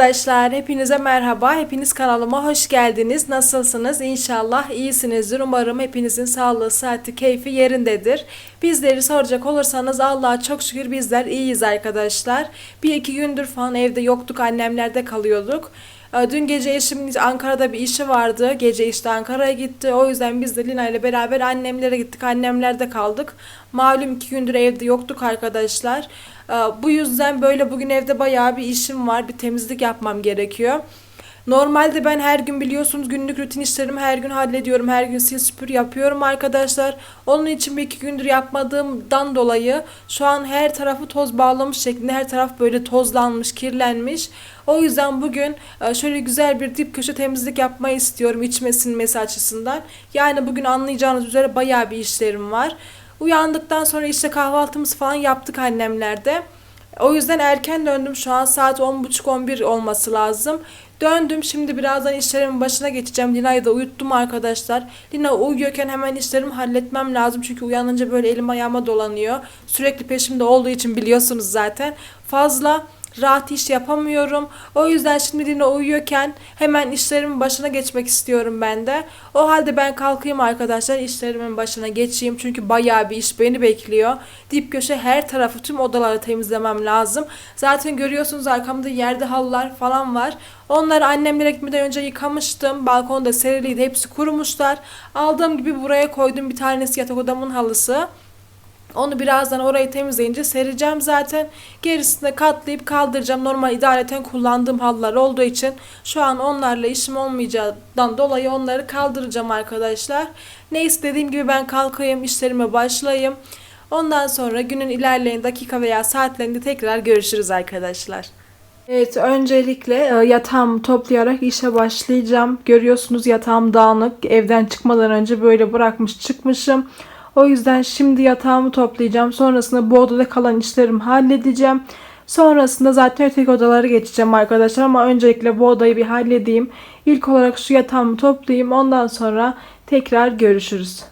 Arkadaşlar, hepinize merhaba. Hepiniz kanalıma hoş geldiniz. Nasılsınız? İnşallah iyisinizdir. Umarım hepinizin sağlığı, sıhhati, keyfi yerindedir. Bizleri soracak olursanız Allah'a çok şükür bizler iyiyiz arkadaşlar. Bir iki gündür falan evde yoktuk, annemlerde kalıyorduk. Ee, Dün gece eşimin Ankara'da bir işi vardı. Gece işte Ankara'ya gitti. O yüzden biz de Lina ile beraber annemlere gittik. Annemlerde kaldık. Malum iki gündür evde yoktuk arkadaşlar. Bu yüzden böyle bugün evde bayağı bir işim var. Bir temizlik yapmam gerekiyor. Normalde ben her gün biliyorsunuz günlük rutin işlerimi her gün hallediyorum. Her gün sil süpür yapıyorum arkadaşlar. Onun için bir iki gündür yapmadığımdan dolayı şu an her tarafı toz bağlamış şeklinde her taraf böyle tozlanmış, kirlenmiş. O yüzden bugün e, şöyle güzel bir dip köşe temizlik yapmayı istiyorum içme sinmesi açısından. Yani bugün anlayacağınız üzere bayağı bir işlerim var. Uyandıktan sonra işte kahvaltımızı falan yaptık annemlerde. O yüzden erken döndüm şu an saat 10.30-11 olması lazım. Döndüm şimdi birazdan işlerimin başına geçeceğim. Lina'yı da uyuttum arkadaşlar. Lina uyuyorken hemen işlerimi halletmem lazım. Çünkü uyanınca böyle elim ayağıma dolanıyor. Sürekli peşimde olduğu için biliyorsunuz zaten. Fazla rahat iş yapamıyorum. O yüzden şimdi Lina uyuyorken hemen işlerimin başına geçmek istiyorum ben de. O halde ben kalkayım arkadaşlar işlerimin başına geçeyim. Çünkü bayağı bir iş beni bekliyor. Dip köşe her tarafı tüm odaları temizlemem lazım. Zaten görüyorsunuz arkamda yerde halılar falan var. Onları annemlere gitmeden önce yıkamıştım. Balkonda seriliydi. Hepsi kurumuşlar. Aldığım gibi buraya koydum bir tanesi yatak odamın halısı. Onu birazdan orayı temizleyince sereceğim zaten. Gerisini katlayıp kaldıracağım. Normal idareten kullandığım halılar olduğu için şu an onlarla işim olmayacağından dolayı onları kaldıracağım arkadaşlar. Neyse dediğim gibi ben kalkayım, işlerime başlayayım. Ondan sonra günün ilerleyen dakika veya saatlerinde tekrar görüşürüz arkadaşlar. Evet öncelikle e, yatağımı toplayarak işe başlayacağım. Görüyorsunuz yatağım dağınık. Evden çıkmadan önce böyle bırakmış çıkmışım. O yüzden şimdi yatağımı toplayacağım. Sonrasında bu odada kalan işlerimi halledeceğim. Sonrasında zaten öteki odalara geçeceğim arkadaşlar ama öncelikle bu odayı bir halledeyim. İlk olarak şu yatağımı toplayayım. Ondan sonra tekrar görüşürüz.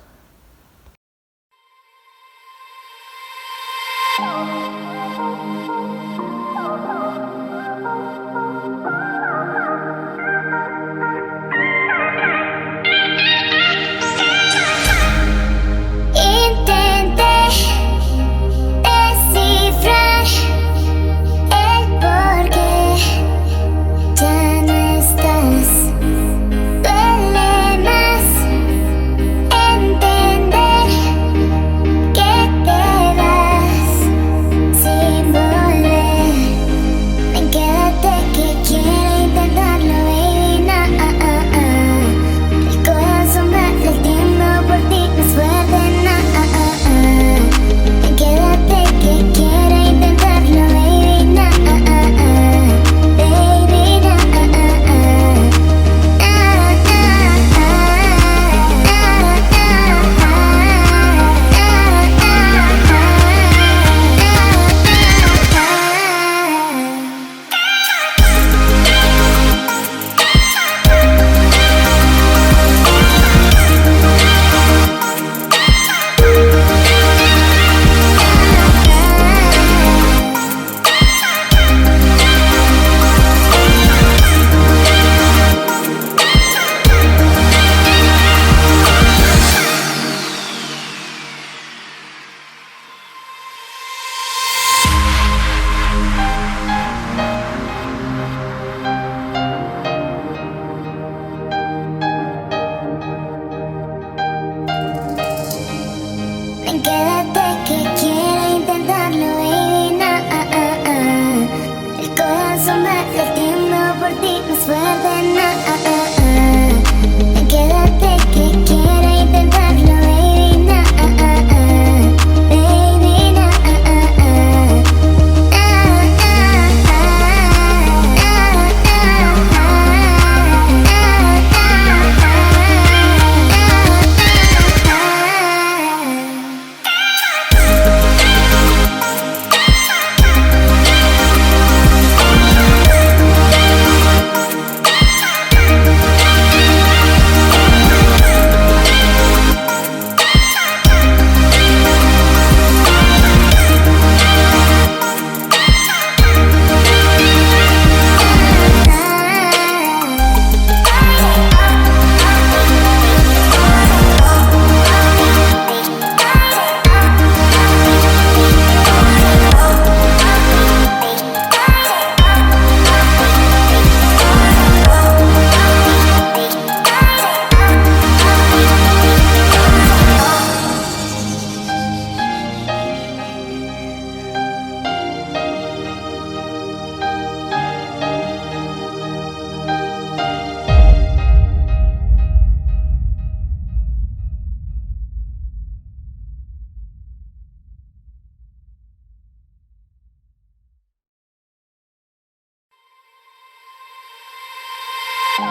Evet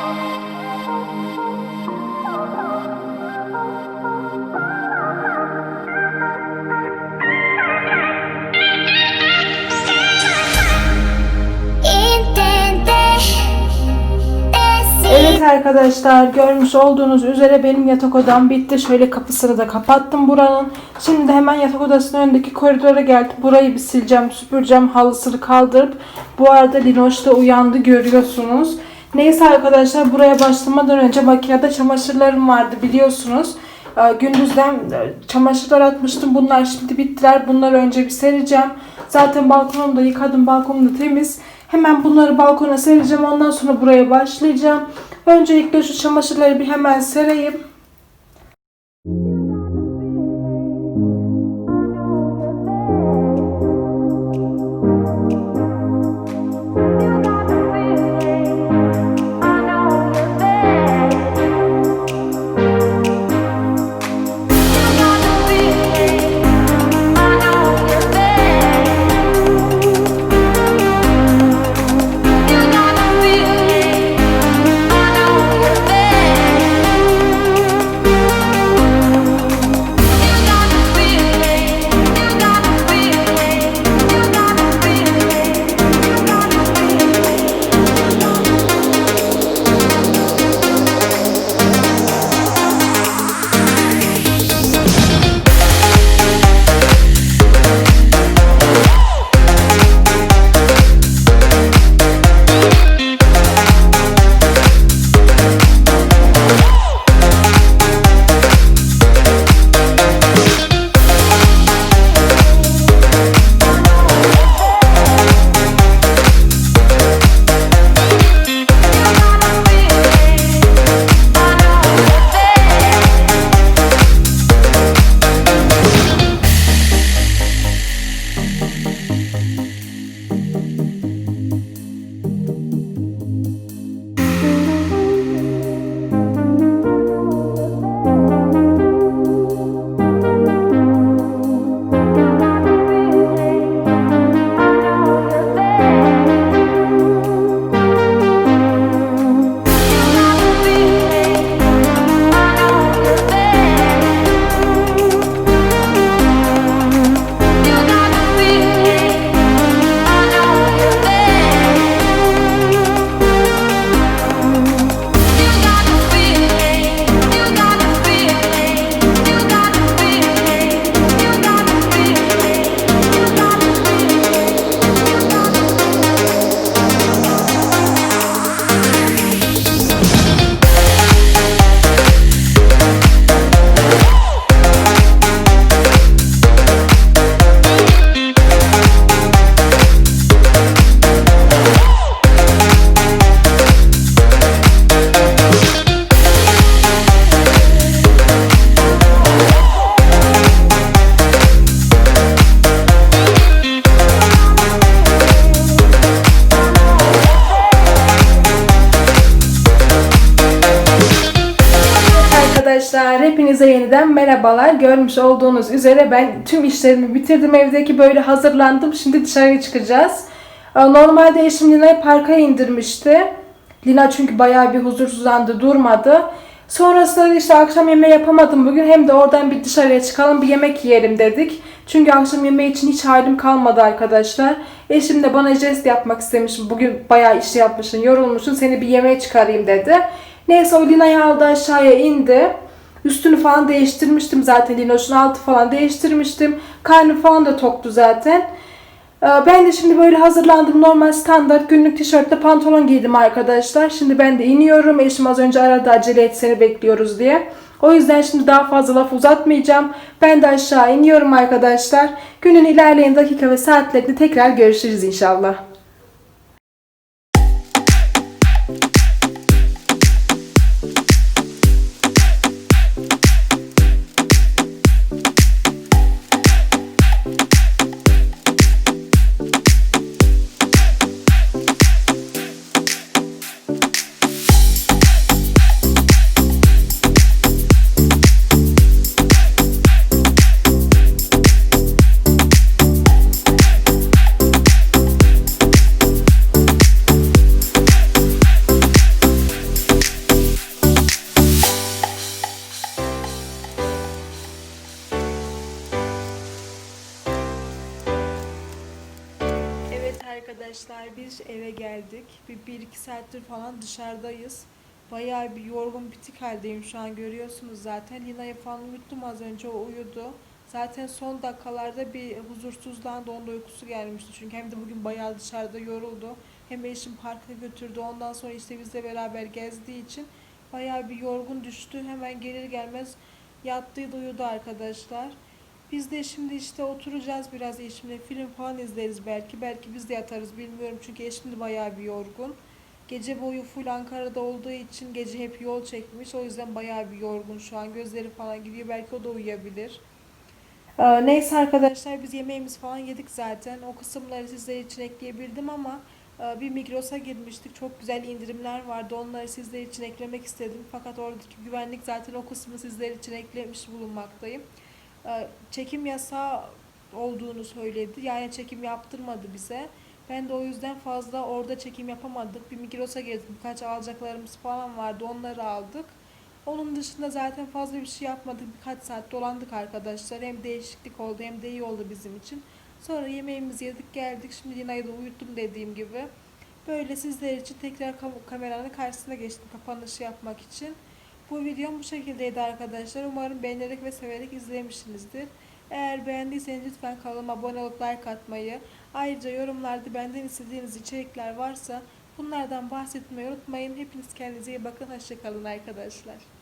arkadaşlar görmüş olduğunuz üzere benim yatak odam bitti. Şöyle kapısını da kapattım buranın. Şimdi hemen yatak odasının önündeki koridora geldim. Burayı bir sileceğim, süpüreceğim, halısını kaldırıp. Bu arada Linoş da uyandı görüyorsunuz. Neyse arkadaşlar buraya başlamadan önce makinede çamaşırlarım vardı biliyorsunuz. Ee, Gündüzden e, çamaşırlar atmıştım. Bunlar şimdi bittiler. Bunları önce bir sereceğim. Zaten balkonumu da yıkadım. Balkonum da temiz. Hemen bunları balkona sereceğim. Ondan sonra buraya başlayacağım. Öncelikle şu çamaşırları bir hemen sereyim. Yeniden merhabalar. Görmüş olduğunuz üzere ben tüm işlerimi bitirdim. Evdeki böyle hazırlandım. Şimdi dışarıya çıkacağız. Ee, Normalde eşim Lina'yı parka indirmişti. Lina çünkü bayağı bir huzursuzlandı, durmadı. Sonrasında da işte akşam yemeği yapamadım bugün. Hem de oradan bir dışarıya çıkalım, bir yemek yiyelim dedik. Çünkü akşam yemeği için hiç halim kalmadı arkadaşlar. Eşim de bana jest yapmak istemiş. Bugün bayağı iş yapmışsın, yorulmuşsun. Seni bir yemeğe çıkarayım dedi. Neyse o Lina'yı aldı aşağıya indi. Üstünü falan değiştirmiştim zaten. Linoş'un altı falan değiştirmiştim. Karnı falan da toktu zaten. Ee, Ben de şimdi böyle hazırlandım. Normal standart günlük tişörtle pantolon giydim arkadaşlar. Şimdi ben de iniyorum. Eşim az önce aradı acele et seni bekliyoruz diye. O yüzden şimdi daha fazla laf uzatmayacağım. Ben de aşağı iniyorum arkadaşlar. Günün ilerleyen dakika ve saatlerinde tekrar görüşürüz inşallah. Bir, bir iki saattir falan dışarıdayız. Bayağı bir yorgun bitik haldeyim şu an görüyorsunuz zaten. Lina'yı falan uyuttum az önce o uyudu. Zaten son dakikalarda bir huzursuzlandı onda uykusu gelmişti. Çünkü hem de bugün bayağı dışarıda yoruldu. Hem eşim parka götürdü. Ondan sonra işte bizle beraber gezdiği için bayağı bir yorgun düştü. Hemen gelir gelmez yattıydı uyudu arkadaşlar. Biz de şimdi işte oturacağız biraz eşimle film falan izleriz belki. Belki biz de yatarız bilmiyorum çünkü eşim de bayağı bir yorgun. Gece boyu full Ankara'da olduğu için gece hep yol çekmiş. O yüzden bayağı bir yorgun şu an. Gözleri falan gidiyor. Belki o da uyuyabilir. Ee, neyse arkadaşlar biz yemeğimiz falan yedik zaten. O kısımları sizler için ekleyebildim ama e, bir Migros'a girmiştik. Çok güzel indirimler vardı. Onları sizler için eklemek istedim. Fakat oradaki güvenlik zaten o kısmı sizler için eklemiş bulunmaktayım. Ee, çekim yasağı olduğunu söyledi. Yani çekim yaptırmadı bize. Ben de o yüzden fazla orada çekim yapamadık. Bir Migros'a gezdik. Birkaç alacaklarımız falan vardı. Onları aldık. Onun dışında zaten fazla bir şey yapmadık. Birkaç saat dolandık arkadaşlar. Hem değişiklik oldu hem de iyi oldu bizim için. Sonra yemeğimizi yedik geldik. Şimdi Lina'yı da uyuttum dediğim gibi. Böyle sizler için tekrar kam- kameranın karşısına geçtim kapanışı yapmak için. Bu videom bu şekildeydi arkadaşlar. Umarım beğenerek ve severek izlemişsinizdir. Eğer beğendiyseniz lütfen kanalıma abone olup like atmayı, ayrıca yorumlarda benden istediğiniz içerikler varsa bunlardan bahsetmeyi unutmayın. Hepiniz kendinize iyi bakın. Hoşçakalın arkadaşlar.